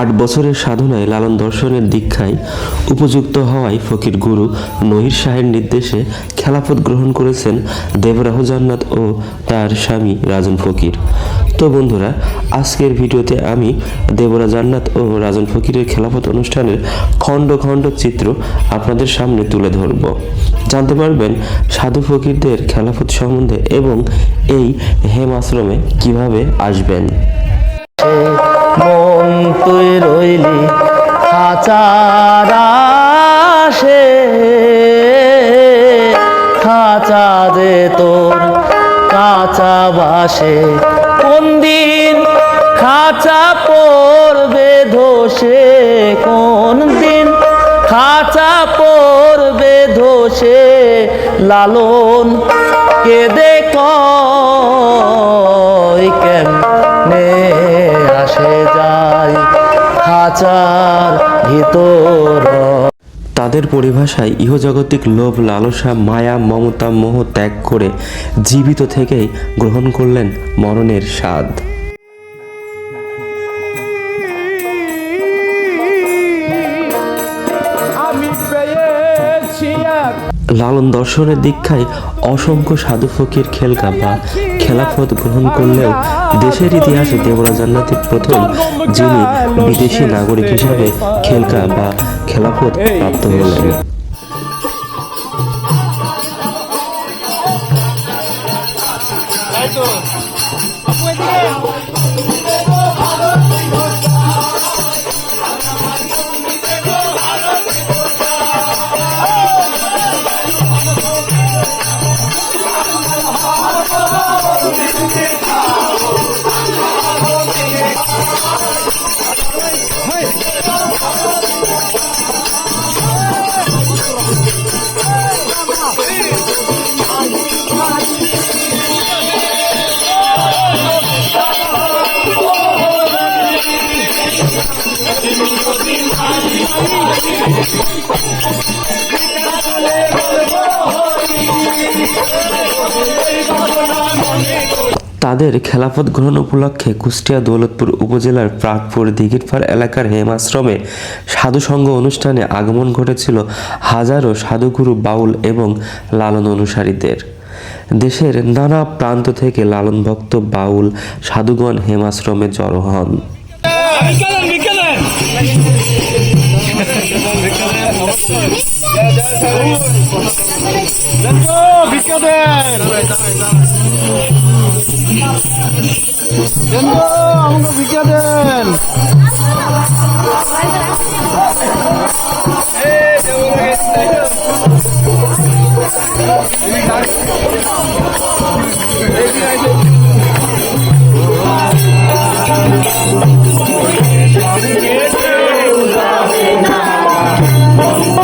আট বছরের সাধনায় লালন দর্শনের দীক্ষায় উপযুক্ত হওয়ায় ফকির গুরু নহির শাহের নির্দেশে খেলাফত গ্রহণ করেছেন দেবরাহ জান্নাত ও তার স্বামী রাজন ফকির। তো বন্ধুরা, আজকের ভিডিওতে আমি দেবরা জান্নাত ও রাজন ফকিরের খেলাফত অনুষ্ঠানের খণ্ড খণ্ড চিত্র আপনাদের সামনে তুলে ধরব। জানতে পারবেন সাধু ফকিরদের খেলাফত সম্বন্ধে এবং এই হেম আশ্রমে কীভাবে আসবেন। মন তুই রইলি খাঁচার আশে খাঁচা যে তোর কাঁচা বাসে। কোন দিন খাঁচা পড়বে ধসে? কোন দিন খাঁচা পড়বে ধসে? লালন কেদে কয় কেমনে খাঁচার ভিতর। তাদের পরিভাষায় ইহজাগতিক লোভ, লালসা, মায়া, মমতা, মোহ ত্যাগ করে জীবিত থেকেই গ্রহণ করলেন মরণের স্বাদ। লালন দর্শনের দীক্ষায় অসংখ্য সাধু ফকির খেলকা বা খেলাফত গ্রহণ করলেও দেশের ইতিহাসে দেবরা জান্নাতের প্রথম যিনি বিদেশি নাগরিক হিসাবে খেলকা বা খেলাফত প্রাপ্ত হলেন। তাদের খেলাফত গ্রহণ উপলক্ষে কুষ্টিয়া দৌলতপুর উপজেলার প্রাগপুর দিঘিরপাড় এলাকার হেমাশ্রমে সাধুসঙ্গ অনুষ্ঠানে আগমন ঘটেছিল হাজারো সাধুগুরু, বাউল এবং লালন অনুসারীদের। দেশের নানা প্রান্ত থেকে লালন ভক্ত, বাউল, সাধুগণ হেমাশ্রমে জড়ো হন। বিজ্ঞানের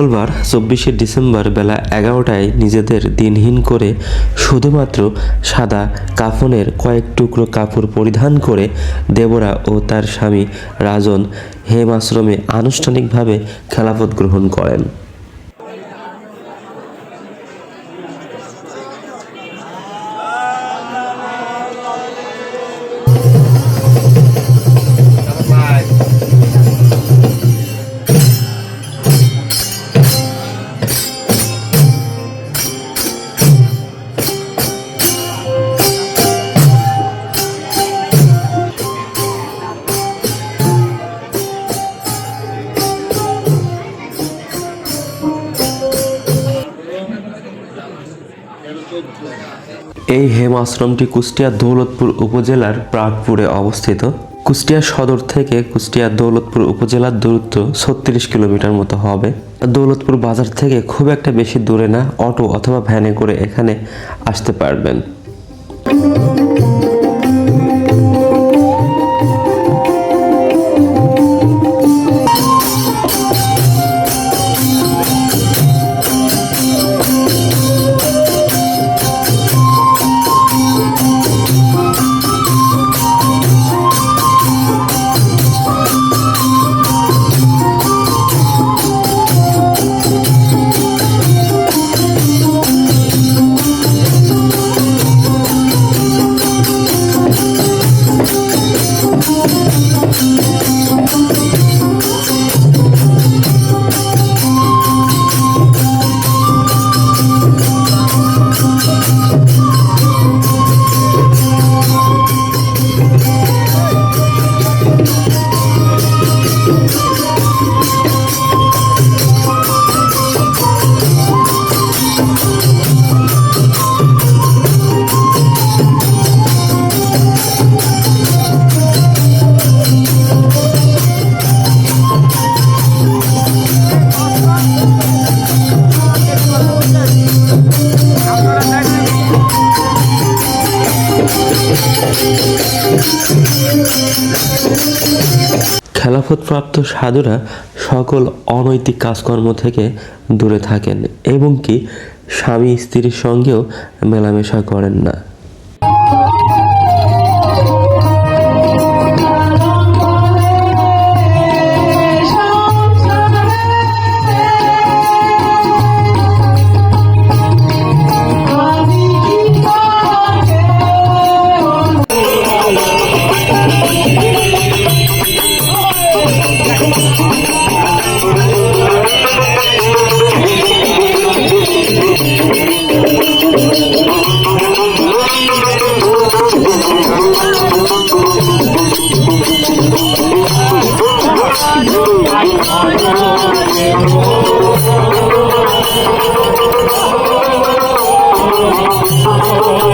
মঙ্গলবার, চব্বিশে ডিসেম্বর বেলা এগারোটায় নিজেদের দিনহীন করে শুধুমাত্র সাদা কাফনের কয়েক টুকরো কাপড় পরিধান করে দেবরা ও তার স্বামী রাজন হেম আশ্রমে আনুষ্ঠানিকভাবে খেলাফত গ্রহণ করেন। এই আশ্রমটি কুষ্টিয়া দৌলতপুর উপজেলার প্রাগপুরে অবস্থিত। কুষ্টিয়া সদর থেকে কুষ্টিয়া দৌলতপুর উপজেলার দূরত্ব ছত্রিশ কিলোমিটার মতো হবে। দৌলতপুর বাজার থেকে খুব একটা বেশি দূরে না, অটো অথবা ভ্যানে করে এখানে আসতে পারবেন। খেলাফতপ্রাপ্ত সাধুরা সকল অনৈতিক কাজকর্ম থেকে দূরে থাকেন এবং কি স্বামী স্ত্রীর সঙ্গেও মেলামেশা করেন না। Oh,